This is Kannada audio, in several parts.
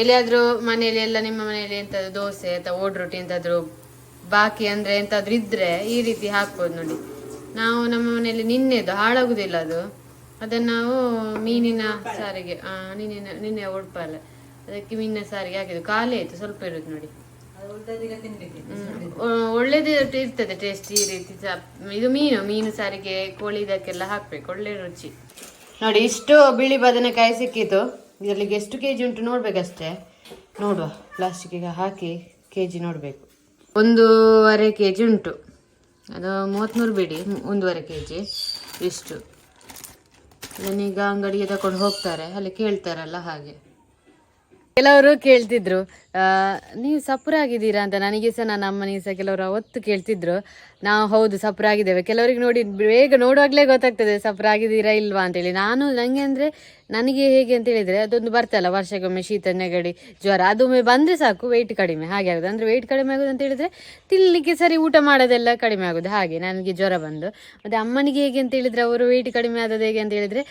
ಎಲ್ಲಿಯಾದ್ರೂ ಮನೆಯಲ್ಲಿ ಎಲ್ಲ ನಿಮ್ಮ ಮನೆಯಲ್ಲಿ ಎಂತಾದ್ರು ದೋಸೆ ಅಥವಾ ಓಡ್ ರೊಟ್ಟಿ ಎಂತಾದ್ರು ಬಾಕಿ ಅಂದ್ರೆ ಎಂತಾದ್ರು ಇದ್ರೆ ಈ ರೀತಿ ಹಾಕ್ಬೋದು ನೋಡಿ. ನಾವು ನಮ್ಮ ಮನೆಯಲ್ಲಿ ನಿನ್ನೆದು ಹಾಳಾಗುದಿಲ್ಲ ಅದು. ಅದನ್ನ ನಾವು ಮೀನಿನ ಸಾರಿಗೆ ನಿನ್ನೆ ನಿನ್ನೆ ಉಡುಪಲ್ಲ. ಅದಕ್ಕೆ ಮೀನಿನ ಸಾರಿಗೆ ಹಾಕಿದ್ದು. ಖಾಲಿ ಆಯ್ತು, ಸ್ವಲ್ಪ ಇರುತ್ತೆ ನೋಡಿ. ಒಳ್ಳೇದು ಇರ್ತದೆ ಟೇಸ್ಟ್ ಈ ರೀತಿ ಇದು ಮೀನು ಮೀನು ಸಾರಿಗೆ ಕೋಳಿ ಇದಕ್ಕೆಲ್ಲ ಹಾಕ್ಬೇಕು, ಒಳ್ಳೆ ರುಚಿ. ನೋಡಿ, ಇಷ್ಟು ಬಿಳಿ ಬದನೆಕಾಯಿ ಸಿಕ್ಕಿತು. ಇದರಲ್ಲಿ ಎಷ್ಟು ಕೆ ಜಿ ಉಂಟು ನೋಡ್ಬೇಕಷ್ಟೇ. ನೋಡುವ ಪ್ಲಾಸ್ಟಿಕ್ಕಿಗೆ ಹಾಕಿ ಕೆ ಜಿ ನೋಡಬೇಕು. ಒಂದೂವರೆ ಕೆ ಜಿ ಉಂಟು. ಅದು ಮೂವತ್ತ್ಮೂರು ಬಿಡಿ, ಒಂದೂವರೆ ಕೆ ಜಿ ಇಷ್ಟು ಇದನ್ನೀಗ ಅಂಗಡಿಗೆ ತಗೊಂಡು ಹೋಗ್ತಾರೆ, ಅಲ್ಲಿ ಕೇಳ್ತಾರಲ್ಲ ಹಾಗೆ. ಕೆಲವರು ಕೇಳ್ತಿದ್ರು ನೀವು ಸಪುರಾಗಿದ್ದೀರಾ ಅಂತ ನನಗೆ ಸಹ ನನ್ನ ಅಮ್ಮನಿಗೆ ಸಹ ಕೆಲವರು ಅವತ್ತು ಕೇಳ್ತಿದ್ರು. ನಾವು ಹೌದು ಸಪುರಾಗಿದ್ದೇವೆ ಕೆಲವರಿಗೆ ನೋಡಿ ಬೇಗ ನೋಡುವಾಗಲೇ ಗೊತ್ತಾಗ್ತದೆ ಸಪುರಾಗಿದ್ದೀರಾ ಇಲ್ವಾ ಅಂತೇಳಿ. ನಾನು ನನಗೆ ಅಂದರೆ ನನಗೆ ಹೇಗೆ ಅಂತ ಹೇಳಿದರೆ, ಅದೊಂದು ಬರ್ತಲ್ಲ, ವರ್ಷಕ್ಕೊಮ್ಮೆ ಶೀತ, ನೆಗಡಿ, ಜ್ವರ ಅದೊಮ್ಮೆ ಬಂದರೆ ಸಾಕು ವೆಯ್ಟ್ ಕಡಿಮೆ. ಹಾಗೆ ಆಗೋದು. ಅಂದರೆ ವೆಯ್ಟ್ ಕಡಿಮೆ ಆಗೋದು ಅಂತ ಹೇಳಿದರೆ ತಿನ್ನಲಿಕ್ಕೆ ಸರಿ ಊಟ ಮಾಡೋದೆಲ್ಲ ಕಡಿಮೆ ಆಗೋದು. ಹಾಗೆ ನನಗೆ ಜ್ವರ ಬಂದು. ಮತ್ತು ಅಮ್ಮನಿಗೆ ಹೇಗೆ ಅಂತ ಹೇಳಿದರೆ, ಅವರು ವೆಯ್ಟ್ ಕಡಿಮೆ ಆದದ್ದು ಹೇಗೆ ಅಂತ ಹೇಳಿದರೆ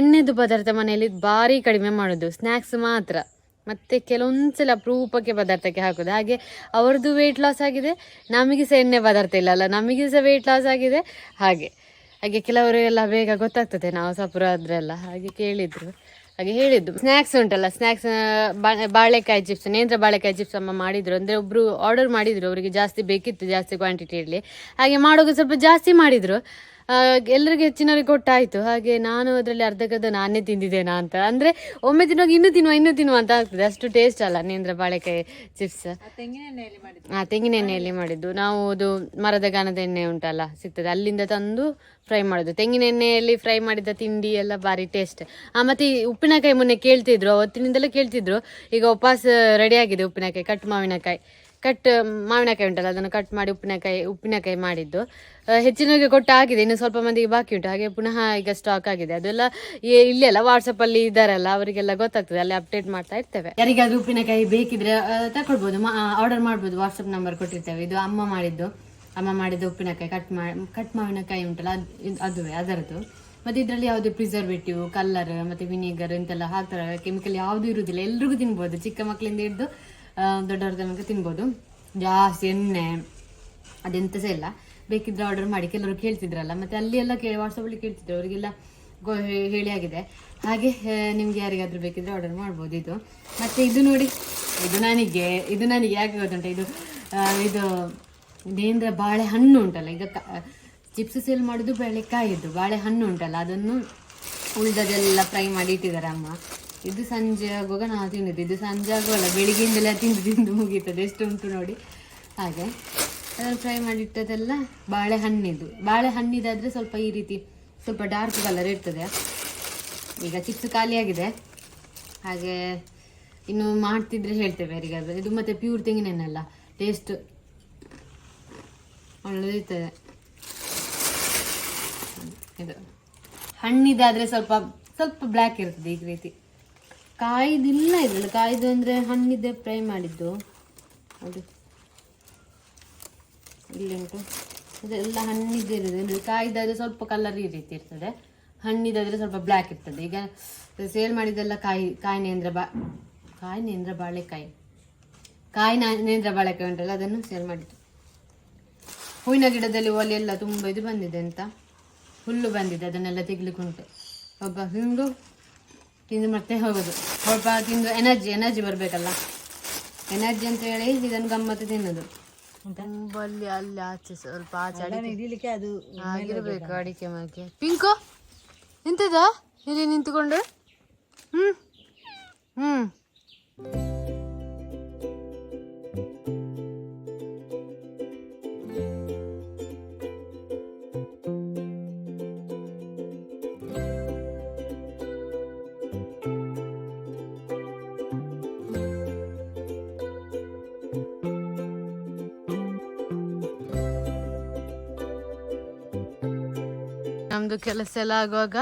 ಎಣ್ಣೆದು ಪದಾರ್ಥ ಮನೆಯಲ್ಲಿ ಭಾರಿ ಕಡಿಮೆ ಮಾಡೋದು ಸ್ನ್ಯಾಕ್ಸ್ ಮಾತ್ರ. ಮತ್ತೆ ಕೆಲವೊಂದ್ಸಲ ಅಪರೂಪಕ್ಕೆ ಪದಾರ್ಥಕ್ಕೆ ಹಾಕೋದು. ಹಾಗೆ ಅವ್ರದ್ದು ವೆಯ್ಟ್ ಲಾಸ್ ಆಗಿದೆ ನಮಗೆ ಸಹ ಎಣ್ಣೆ ಪದಾರ್ಥ ಇಲ್ಲ ಅಲ್ಲ ನಮಗೆ ಸಹ ವೆಯ್ಟ್ ಲಾಸ್ ಆಗಿದೆ. ಹಾಗೆ ಹಾಗೆ ಕೆಲವರು ಎಲ್ಲ ಬೇಗ ಗೊತ್ತಾಗ್ತದೆ ನಾವು ಸಪುರ ಆದ್ರೆಲ್ಲ ಹಾಗೆ ಕೇಳಿದರು, ಹಾಗೆ ಹೇಳಿದ್ದು. ಸ್ನ್ಯಾಕ್ಸ್ ಉಂಟಲ್ಲ ಸ್ನ್ಯಾಕ್ಸ್ ಬಾಳೆಕಾಯಿ ಚಿಪ್ಸ್ ನೇಂದ್ರ ಬಾಳೆಕಾಯಿ ಚಿಪ್ಸ್ ಅಮ್ಮ ಮಾಡಿದ್ರು. ಅಂದರೆ ಒಬ್ಬರು ಆರ್ಡರ್ ಮಾಡಿದರು, ಅವರಿಗೆ ಜಾಸ್ತಿ ಬೇಕಿತ್ತು ಜಾಸ್ತಿ ಕ್ವಾಂಟಿಟಿಯಲ್ಲಿ ಹಾಗೆ ಮಾಡೋದು ಸ್ವಲ್ಪ ಜಾಸ್ತಿ ಮಾಡಿದರು. ಎಲ್ಲರಿಗೆ ಹೆಚ್ಚಿನವರಿಗೆ ಕೊಟ್ಟಾಯಿತು. ಹಾಗೆ ನಾನು ಅದರಲ್ಲಿ ಅರ್ಧಕ್ಕರ್ಧ ನಾನೇ ತಿಂದಿದ್ದೇನಾ ಅಂತ. ಅಂದರೆ ಒಮ್ಮೆ ತಿನ್ನುವಾಗ ಇನ್ನೂ ತಿನ್ನುವ ಇನ್ನೂ ತಿನ್ನುವ ಅಂತ ಆಗ್ತದೆ. ಅಷ್ಟು ಟೇಸ್ಟ್ ಅಲ್ಲ ನೇಂದ್ರ ಬಾಳೆಕಾಯಿ ಚಿಪ್ಸ್ ಆ ತೆಂಗಿನ ಎಣ್ಣೆಯಲ್ಲಿ ಮಾಡಿದ್ದು. ನಾವು ಅದು ಮರದ ಗಾನದ ಎಣ್ಣೆ ಉಂಟಲ್ಲ ಸಿಗ್ತದೆ. ಅಲ್ಲಿಂದ ತಂದು ಫ್ರೈ ಮಾಡೋದು. ತೆಂಗಿನ ಎಣ್ಣೆಯಲ್ಲಿ ಫ್ರೈ ಮಾಡಿದ ತಿಂಡಿ ಎಲ್ಲ ಭಾರಿ ಟೇಸ್ಟ್ ಆ ಮತ್ತೆ ಈ ಉಪ್ಪಿನಕಾಯಿ ಮೊನ್ನೆ ಕೇಳ್ತಿದ್ರು ಅವತ್ತಿನಿಂದಲೇ ಕೇಳ್ತಿದ್ರು. ಈಗ ಉಪವಾಸ ರೆಡಿ ಆಗಿದೆ ಉಪ್ಪಿನಕಾಯಿ ಕಟ್ ಮಾವಿನಕಾಯಿ. ಕಟ್ ಮಾವಿನಕಾಯಿ ಉಂಟಲ್ಲ ಅದನ್ನು ಕಟ್ ಮಾಡಿ ಉಪ್ಪಿನಕಾಯಿ ಉಪ್ಪಿನಕಾಯಿ ಮಾಡಿದ್ದು. ಹೆಚ್ಚಿನವರಿಗೆ ಕೊಟ್ಟು ಆಗಿದೆ ಇನ್ನು ಸ್ವಲ್ಪ ಮಂದಿಗೆ ಬಾಕಿ ಉಂಟು. ಹಾಗೆ ಪುನಃ ಈಗ ಸ್ಟಾಕ್ ಆಗಿದೆ. ಅದೆಲ್ಲ ಇಲ್ಲೇ ಅಲ್ಲ ವಾಟ್ಸಪ್ಪಲ್ಲಿ ಇದ್ದಾರಲ್ಲ ಅವರಿಗೆಲ್ಲ ಗೊತ್ತಾಗ್ತದೆ ಅಲ್ಲಿ ಅಪ್ಡೇಟ್ ಮಾಡ್ತಾ ಇರ್ತೇವೆ. ಯಾರಿಗಾದ್ರೂ ಉಪ್ಪಿನಕಾಯಿ ಬೇಕಿದ್ರೆ ಆ, ತಕೊಳ್ಬೋದು. ಆರ್ಡರ್ ಮಾಡ್ಬೋದು ವಾಟ್ಸಪ್ ನಂಬರ್ ಕೊಟ್ಟಿರ್ತೇವೆ. ಇದು ಅಮ್ಮ ಮಾಡಿದ್ದು. ಅಮ್ಮ ಮಾಡಿದ ಉಪ್ಪಿನಕಾಯಿ ಕಟ್ ಮಾಡಿ ಕಟ್ ಮಾವಿನಕಾಯಿ ಉಂಟಲ್ಲ ಅದು ಅದುವೇ ಅದರದ್ದು. ಮತ್ತೆ ಇದರಲ್ಲಿ ಯಾವುದೇ ಪ್ರಿಸರ್ವೇಟಿವ್ ಕಲ್ಲರ್ ಮತ್ತೆ ವಿನಿಗರ್ ಇಂತೆಲ್ಲ ಹಾಕ್ತಾರೆ. ಕೆಮಿಕಲ್ ಯಾವುದೂ ಇರುವುದಿಲ್ಲ ಎಲ್ರಿಗೂ ತಿನ್ಬೋದು. ಚಿಕ್ಕ ಮಕ್ಕಳಿಂದ ಹಿಡಿದು ದೊಡ್ಡವ್ರ ತಿನ್ಬೋದು. ಜಾಸ್ತಿ ಎಣ್ಣೆ ಅದೆಂತ ಸಹ ಇಲ್ಲ. ಬೇಕಿದ್ರೆ ಆರ್ಡರ್ ಮಾಡಿ ಕೆಲವರು ಕೇಳ್ತಿದ್ರಲ್ಲ, ಮತ್ತೆ ಅಲ್ಲಿ ಎಲ್ಲ ಕೇ ವಾಟ್ಸಪ್ಪಲ್ಲಿ ಕೇಳ್ತಿದ್ರು. ಅವರಿಗೆಲ್ಲ ಗೋ ಹೇಳಿ ಆಗಿದೆ. ಹಾಗೆ ನಿಮ್ಗೆ ಯಾರಿಗಾದ್ರೂ ಬೇಕಿದ್ರೆ ಆರ್ಡರ್ ಮಾಡ್ಬೋದು ಇದು. ಮತ್ತೆ ಇದು ನೋಡಿ, ಇದು ನನಗೆ ಇದು ನನಗೆ ಯಾಕೆ ಗೊತ್ತುಂಟ? ಇದು ಇದು ನೇಂದ್ರ ಬಾಳೆಹಣ್ಣು ಉಂಟಲ್ಲ, ಈಗ ಚಿಪ್ಸ್ ಸೇಲ್ ಮಾಡೋದು ಬಾಳೆಕಾಯಿದ್ದು ಬಾಳೆಹಣ್ಣು ಉಂಟಲ್ಲ, ಅದನ್ನು ಉಳಿದದೆಲ್ಲ ಫ್ರೈ ಮಾಡಿ ಇಟ್ಟಿದ್ದಾರೆ ಅಮ್ಮ. ಇದು ಸಂಜೆ ಆಗುವಾಗ ನಾವು ತಿಂದಿದ್ದು ಇದು ಸಂಜೆ ಆಗುವಲ್ಲ, ಬೆಳಿಗ್ಗೆಯಿಂದಲೇ ತಿಂದು ತಿಂದು ಮುಗೀತದೆ. ಎಷ್ಟು ಉಂಟು ನೋಡಿ. ಹಾಗೆ. ಅದನ್ನು ಫ್ರೈ ಮಾಡಿಟ್ಟದೆಲ್ಲ ಬಾಳೆಹಣ್ಣಿದು. ಬಾಳೆಹಣ್ಣಿದಾದರೆ ಸ್ವಲ್ಪ ಈ ರೀತಿ ಸ್ವಲ್ಪ ಡಾರ್ಕ್ ಕಲರ್ ಇರ್ತದೆ. ಈಗ ಚಿಪ್ಸ್ ಖಾಲಿಯಾಗಿದೆ. ಹಾಗೆ ಇನ್ನು ಮಾಡ್ತಿದ್ರೆ ಹೇಳ್ತೇವೆ ಯಾರಿಗಾದ್ರು. ಇದು ಮತ್ತೆ ಪ್ಯೂರ್ ತೆಂಗಿನೆಣ್ಣೆಲ್ಲ ಟೇಸ್ಟ್ ಒಳ್ಳೆದಿರ್ತದೆ ಇದು. ಹಣ್ಣಿದಾದರೆ ಸ್ವಲ್ಪ ಸ್ವಲ್ಪ ಬ್ಲ್ಯಾಕ್ ಇರ್ತದೆ ಈ ರೀತಿ. ಕಾಯ್ದಿಲ್ಲ ಇದ್ರಲ್ಲಿ. ಕಾಯ್ದು ಅಂದರೆ ಹಣ್ಣಿದ್ದೆ ಫ್ರೈ ಮಾಡಿದ್ದು. ಅದು. ಇಲ್ಲಿ ಉಂಟು. ಅದೆಲ್ಲ ಹಣ್ಣಿದ್ದೇ ಇರೋದು. ಇದು ಕಾಯ್ದಾದ್ರೆ ಸ್ವಲ್ಪ ಕಲರ್ ಈ ರೀತಿ ಇರ್ತದೆ. ಹಣ್ಣಿದಾದ್ರೆ ಸ್ವಲ್ಪ ಬ್ಲ್ಯಾಕ್ ಇರ್ತದೆ. ಈಗ ಸೇಲ್ ಮಾಡಿದ್ದೆಲ್ಲ ಕಾಯಿ ಕಾಯಿ ನೇಂದ್ರ ಬಾ, ಕಾಯಿ ನೇಂದ್ರ ಬಾಳೆಕಾಯಿ. ಕಾಯಿ ನೇಂದ್ರ ಬಾಳೆಕಾಯಿ ಉಂಟಲ್ಲ, ಅದನ್ನು ಸೇಲ್ ಮಾಡಿದ್ದು. ಹೂವಿನ ಗಿಡದಲ್ಲಿ ಒಲೆ ಎಲ್ಲ ತುಂಬ ಇದು ಬಂದಿದೆ ಅಂತ. ಹುಲ್ಲು ಬಂದಿದೆ, ಅದನ್ನೆಲ್ಲ ತೆಗಿಲಿಕ್ಕೆ ಉಂಟು ಒಬ್ಬ ತಿಂದು ತಿಂದು ಮತ್ತೆ ಹೋಗೋದು. ಸ್ವಲ್ಪ ತಿಂದು ಎನರ್ಜಿ ಎನರ್ಜಿ ಬರಬೇಕಲ್ಲ. ಎನರ್ಜಿ ಅಂತ ಹೇಳಿ ಇದನ್ನು ಗಮ್ಮತ್ತು ತಿನ್ನೋದು. ಅಲ್ಲಿ ಅಲ್ಲಿ ಆಚೆ ಸ್ವಲ್ಪ ಆಚೆ ಅಡಿಕೆ. ಅದು ಆಗಿರಬೇಕು ಅಡಿಕೆ ಮರಕ್ಕೆ ಪಿಂಕು ನಿಂತದ ಇಲ್ಲಿ ನಿಂತುಕೊಂಡು? ಹ್ಮ್ ಹ್ಮ್. ನಮ್ದು ಕೆಲಸ ಎಲ್ಲ ಆಗುವಾಗ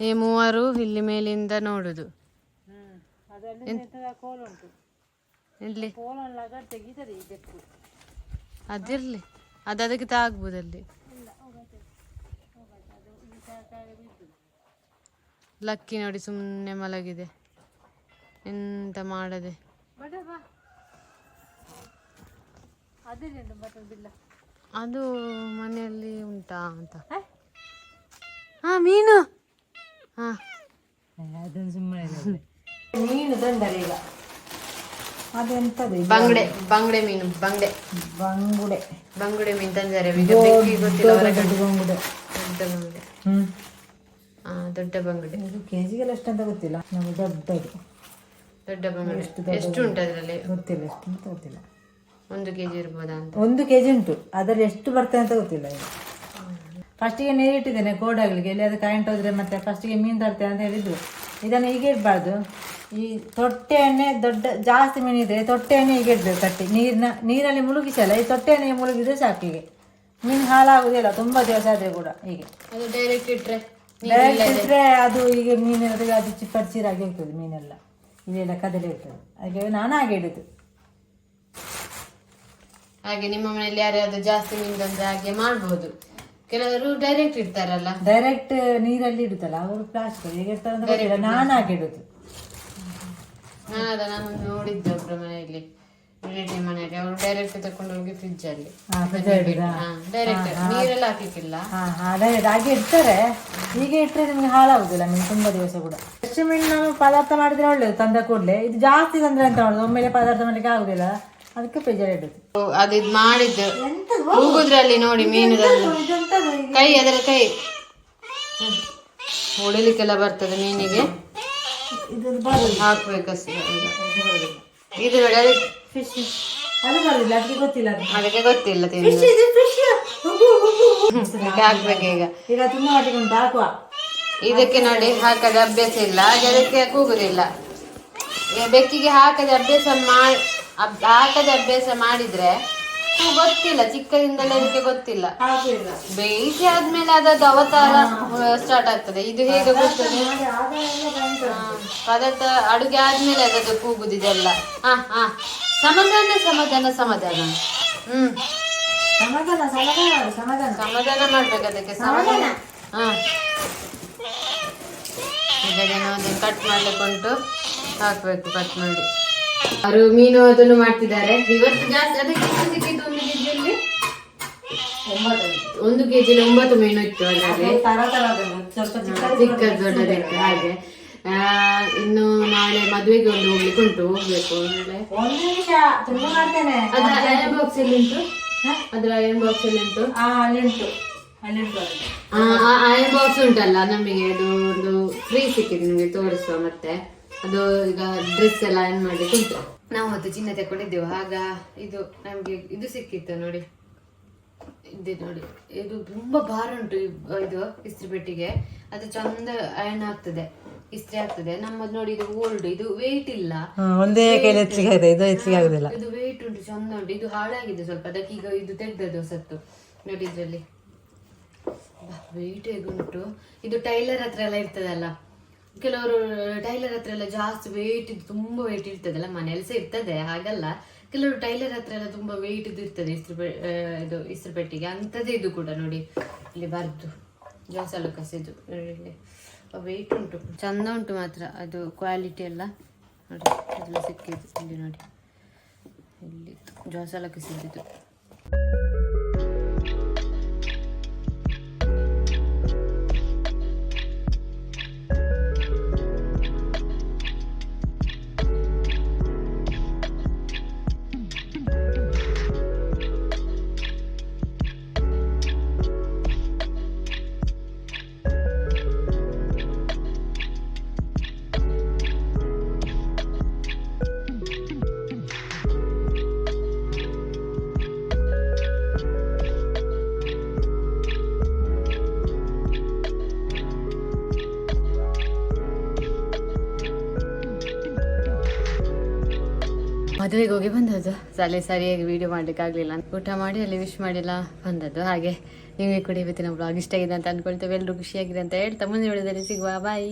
ಈ ಮೂವರು ಇಲ್ಲಿ ಮೇಲಿಂದ ನೋಡುದು. ಇಲ್ಲಿ ಅದಿರ್ಲಿ ಅದು ಅದಕ್ಕೆ ತಾಗ್ಬೋದಲ್ಲಿ ಲಕ್ಕಿ ನೋಡಿ ಸುಮ್ಮನೆ ಮಲಗಿದೆ. ಎಂತ ಮಾಡದೆ. ಅದು ಮನೆಯಲ್ಲಿ ಉಂಟಾ ಅಂತ. ಹಾ? ಹಾ ಮೀನು. ಹಾ ಅದನ್ನು ಸುಮ್ಮನೆ ಮೀನು ತಂದರೆ ಈಗ. ಅದೆಂತದು? ಬಂಗಡೆ ಬಂಗಡೆ ಮೀನು ಬಂಗಡೆ. ಬಂಗುಡೆ. ಬಂಗುಡೆ ಮೀನು ತಂದಿದ್ದಾರೆ ಈಗ ಗೊತ್ತಿಲ್ಲ ಹೊರಗಡೆ. ಬಂಗುಡೆ. ದೊಡ್ಡ ಬಂಗಡೆ. ಹ್ಮ್. ಹಾ ದೊಡ್ಡ ಬಂಗುಡೆ. ಇದು ಕೆಜಿಗೆಲ್ಲ ಎಷ್ಟಂತ ಗೊತ್ತಿಲ್ಲ. ನಮಗೆ ದೊಡ್ಡದು. ದೊಡ್ಡ ಬಂಗುಡೆ. ಎಷ್ಟು ಉಂಟು ಅದರಲ್ಲಿ? ಗೊತ್ತಿಲ್ಲ ಎಷ್ಟು ಅಂತ ಗೊತ್ತಿಲ್ಲ. ಒಂದು ಕೆಜಿ ಇರ್ಬೋದಾ ಅಂತ? ಒಂದು ಕೆಜಿ ಉಂಟು. ಅದರಲ್ಲಿ ಎಷ್ಟು ಬರ್ತದೆ ಅಂತ ಗೊತ್ತಿಲ್ಲ ಈಗ ಫಸ್ಟಿಗೆ ನೀರಿಟ್ಟಿದ್ದೇನೆ ಗೋಡಾಗಲಿಗೆ ಎಲ್ಲಿ ಅದು ಕರೆಂಟ್ ಹೋದರೆ ಮತ್ತೆ ಫಸ್ಟಿಗೆ ಮೀನು ತರ್ತೇನೆ ಅಂತ ಹೇಳಿದ್ರು ಇದನ್ನು ಹೀಗೆ ಇಡಬಾರ್ದು. ಈ ತೊಟ್ಟೆ ಎಣ್ಣೆ ದೊಡ್ಡ ಜಾಸ್ತಿ ಮೀನಿದ್ರೆ ತೊಟ್ಟೆ ಎಣ್ಣೆ ಹೀಗೆ ಇಡಬೇಕು ಕಟ್ಟಿ ನೀರಿನ ನೀರಲ್ಲಿ ಮುಳುಗಿಸಲ್ಲ ಈ ತೊಟ್ಟೆ ಎಣ್ಣೆ ಮುಳುಗಿದ್ರೆ ಸಾಕು ಹೀಗೆ. ಮೀನು ಹಾಳಾಗುವುದಿಲ್ಲ ತುಂಬ ದಿವಸ ಆದರೆ ಕೂಡ ಹೀಗೆ. ಅದು ಡೈರೆಕ್ಟ್ ಇಟ್ರೆ ಡೈರೆಕ್ಟ್ ಇಟ್ರೆ ಅದು ಈಗ ಮೀನೆಲ್ಲ ಅದು ಚಿಪ್ಪರ್ ಚೀರಾಗಿ ಇರ್ತದೆ ಮೀನೆಲ್ಲ. ಇದೆಲ್ಲ ಕದಲಿ ಇರ್ತದೆ. ಹಾಗೆ ನಾನು ಹಾಗೆ ಇಡುದು. ಹಾಗೆ ನಿಮ್ಮ ಮನೆಯಲ್ಲಿ ಯಾರ್ಯಾವ್ದು ಜಾಸ್ತಿ ಮೀನು ತಂದ್ರೆ ಹಾಗೆ ಮಾಡ್ಬೋದು. ಕೆಲವರು ಡೈರೆಕ್ಟ್ ಇಡ್ತಾರಲ್ಲ. ಡೈರೆಕ್ಟ್ ನೀರಲ್ಲಿ ಇಡುತ್ತಲ್ಲ ಅವರು ಪ್ಲಾಸ್ಟಿಕ್ ಹೇಗೆ ಇರ್ತಾರೆ ಅಂತ ಗೊತ್ತಿಲ್ಲ. ನಾನು ಹಾಗೆ ಇಡುದು. ನಾನು ಅದ ನಾನು ನೋಡಿದ್ದೆ ಒಬ್ರ ಮನೆಯಲ್ಲಿ ರಿಲೇಟಿವ್ ಮನೆಯಲ್ಲಿ. ಅವರು ಡೈರೆಕ್ಟ್ ತಕೊಂಡು ಹೋಗಿ ಫ್ರಿಜ್ ಅಲ್ಲಿ. ಡೈರೆಕ್ಟ್ ನೀರೆಲ್ಲ ಹಾಕ್ಲಿಕ್ಕಿಲ್ಲ ಡೈರೆಕ್ಟ್ ಹಾಗೆ ಇಡ್ತಾರೆ. ಹೀಗೆ ಇಟ್ಟರೆ ನಿಮ್ಗೆ ಹಾಳಾಗುದಿಲ್ಲ ನಿಮ್ಗೆ ತುಂಬಾ ದಿವಸ ಕೂಡ. ಹಸಿಮೆಣ್ಣು ಮೀನು ನಾವು ಪದಾರ್ಥ ಮಾಡಿದ್ರೆ ಒಳ್ಳೇದು ತಂದ ಕೂಡಲೇ. ಇದು ಜಾಸ್ತಿ ತಂದ್ರೆ ಅಂತ ಮಾಡುದು? ಒಮ್ಮೆಲೆ ಪದಾರ್ಥ ಮಾಡ್ಲಿಕ್ಕೆ ಆಗುದಿಲ್ಲ. ಅದಕ್ಕೆ ಬೇಜಾರು ಇಡುದು ಅದು ಇದು ಮಾಡಿದ್ದು. ಹೋಗುದ್ರಲ್ಲಿ ನೋಡಿ ಮೀನುದಲ್ಲಿ. ಕೈ ಅದರ ಕೈ. ಹ್ಮ್. ಹೊಡಿಲಿಕ್ಕೆಲ್ಲ ಬರ್ತದೆ ಮೀನಿಗೆ. ಹಾಕ್ಬೇಕಷ್ಟೇ. ಇದು ನೋಡಿ ಅದಕ್ಕೆ ಫಿಶ್ ಅದು ಬರುದಿಲ್ಲ ಅದಕ್ಕೆ ಗೊತ್ತಿಲ್ಲ ಅದು. ಅದಕ್ಕೆ ಗೊತ್ತಿಲ್ಲ ತಿಂದು ಹಾಕ್ಬೇಕು ಈಗ. ಈಗ ತುಂಬ ಮಟ್ಟಿಗೆ ಉಂಟು ಹಾಕುವ. ಇದಕ್ಕೆ ನೋಡಿ ಹಾಕದ ಅಭ್ಯಾಸ ಇಲ್ಲ. ಅದಕ್ಕೆ ಕೂಗುದಿಲ್ಲ. ಬೆಕ್ಕಿಗೆ ಹಾಕದ ಅಭ್ಯಾಸ ಮಾಡಿ ಹಾಕದ ಅಭ್ಯಾಸ ಮಾಡಿದ್ರೆ ಗೊತ್ತಿಲ್ಲ ಚಿಕ್ಕದಿಂದಲೇ ಅದಕ್ಕೆ ಗೊತ್ತಿಲ್ಲ. ಬೇಯಿಸಿ ಆದ್ಮೇಲೆ ಅದದ್ದು ಅವತಾರ ಸ್ಟಾರ್ಟ್ ಆಗ್ತದೆ. ಇದು ಹೇಗೆ ಗೊತ್ತದೆ. ಪದಾರ್ಥ ಅಡುಗೆ ಆದ್ಮೇಲೆ ಅದದ್ದು ಕೂಗುದಿದೆಲ್ಲ ಹಾ ಹಾ ಸಮಾಧಾನ ಸಮಾಧಾನ ಸಮಾಧಾನ. ಹ್ಮ್. ಸಮಾಧಾನ ಮಾಡ್ಬೇಕು ಅದಕ್ಕೆ ಸಮಾಧಾನ. ಹಾ ಈಗ ಅದನ್ನು ಕಟ್ ಮಾಡ್ಲಿಕ್ಕೆ ಉಂಟು. ಹಾಕ್ಬೇಕು ಕಟ್ ಮಾಡಿ. ಅವರು ಮೀನು ಅದನ್ನು ಮಾಡ್ತಿದ್ದಾರೆ. ಇವತ್ತು ಜಾಸ್ತಿ ಅದಕ್ಕೆ ಎಷ್ಟು ಸಿಕ್ಕಿತ್ತು ಒಂದು ಕೆಜಿಯಲ್ಲಿ ಒಂದು ಕೆಜಿಲಿ ಒಂಬತ್ತು ಮೀನು ಇತ್ತು ಅದಾದ್ರೆ ತರ ತರ ಅದನ್ನು ಸ್ವಲ್ಪ ಚಿಕ್ಕ ಚಿಕ್ಕ ದೊಡ್ಡದಕ್ಕೆ ಹಾಗೆ. ಇನ್ನು ನಾಳೆ ಮದುವೆಗೆ ಒಂದು ಹೋಗ್ಲಿಕ್ಕೆ ಉಂಟು ಹೋಗ್ಬೇಕು ಅದ್ರ. ಐರನ್ ಬಾಕ್ಸ್ ಅಲ್ಲಿ ಉಂಟು? ಅದ್ರ ಐರನ್ ಬಾಕ್ಸ್ ಅಲ್ಲಿ ಉಂಟು. ಅಯನ್ ಬಾಕ್ಸ್ ಉಂಟಲ್ಲ ನಮಗೆ ಅದು ಒಂದು ಫ್ರೀ ಸಿಕ್ಕಿದೆ ನಿಮಗೆ ತೋರಿಸುವ ಮತ್ತೆ. ಅದು ಈಗ ಡ್ರೆಸ್ ಎಲ್ಲ ಏನ್ ಮಾಡ್ಲಿಕ್ಕೆ ಉಂಟು. ನಾವು ಅದು ಚಿನ್ನ ತಕೊಂಡಿದ್ದೆವು ಆಗ ಇದು ನಮಗೆ ಇದು ಸಿಕ್ಕಿತ್ತು ನೋಡಿ. ಇದೆ ನೋಡಿ. ಇದು ತುಂಬಾ ಭಾರ ಉಂಟು ಇದು ಇಸ್ತ್ರಿ ಪೆಟ್ಟಿಗೆ. ಅದು ಚಂದ ಅಯನ್ ಆಗ್ತದೆ. ಇಸ್ತ್ರಿ ಆಗ್ತದೆ. ನಮ್ಮದು ನೋಡಿ ಇದು ಓಲ್ಡ್ ಇದು ವೇಟ್ ಇಲ್ಲ. ಒಂದೇ ಕೈಲಿ ಹೆಚ್ಚಿಗೆ ಇದು ಹೆಚ್ಚಿಗೆ ಆಗುದಿಲ್ಲ. ಇದು ವೇಟ್ ಉಂಟು ಚಂದ ಉಂಟು. ಇದು ಹಾಳಾಗಿದೆ ಸ್ವಲ್ಪ. ಅದಕ್ಕೆ ಈಗ ಇದು ತೆಗ್ದದ್ದು ಸತ್ತು ನೋಡಿ ಇದ್ರಲ್ಲಿ. ವೇಟ್ ಹೇಗುಂಟು? ಇದು ಟೈಲರ್ ಹತ್ರ ಎಲ್ಲ ಇರ್ತದಲ್ಲ. ಕೆಲವರು ಟೈಲರ್ ಹತ್ರ ಎಲ್ಲ ಜಾಸ್ತಿ ವೆಯ್ಟ್ ಇದು ತುಂಬಾ ವೆಯ್ಟ್ ಇರ್ತದಲ್ಲ, ಮನೆಯಲ್ಲಿ ಸಹ ಇರ್ತದೆ, ಹಾಗಲ್ಲ. ಕೆಲವರು ಟೈಲರ್ ಹತ್ರ ಎಲ್ಲ ತುಂಬಾ ವೆಯ್ಟ್ ಇದು ಇರ್ತದೆ ಇಸ್ರು ಇದು ಇಸ್ರು ಪೆಟ್ಟಿಗೆ, ಅಂಥದ್ದೇ ಇದು ಕೂಡ ನೋಡಿ. ಇಲ್ಲಿ ಬರ್ದು ಜಾಸಲಕಸ್ ಇದು. ನೋಡಿ ಇಲ್ಲಿ. ವೆಯ್ಟ್ ಉಂಟು. ಚಂದ ಉಂಟು ಮಾತ್ರ ಅದು ಕ್ವಾಲಿಟಿ ಎಲ್ಲ. ನೋಡಿ, ಅದೆಲ್ಲ ಸಿಕ್ಕಿದ್ದು. ಇಲ್ಲಿ ನೋಡಿ. ಇಲ್ಲಿ ಜೋಸಲಕ್ಕೆ ಸಿಕ್ಕಿದ್ದು ಮದುವೆಗೆ ಹೋಗಿ ಬಂದದ್ದು. ಸಲ ಸರಿಯಾಗಿ ವಿಡಿಯೋ ಮಾಡ್ಲಿಕ್ಕೆ ಆಗ್ಲಿಲ್ಲ ಊಟ ಮಾಡಿ ಅಲ್ಲಿ ವಿಶ್ ಮಾಡಿಲ್ಲ ಬಂದದ್ದು. ಹಾಗೆ ನಿಮಗೆ ಕೂಡ ಇವತ್ತಿನ ಬ್ಲಾಗ್ ಇಷ್ಟ ಆಗಿದೆ ಅಂತ ಅನ್ಕೊಳ್ತೇವೆ. ಎಲ್ಲರೂ ಖುಷಿಯಾಗಿದೆ ಅಂತ ಹೇಳ್ತಾ ಮುಂದಿನ ವಿಡಿಯೋದಲ್ಲಿ ಸಿಗುವ. ಬಾಯ್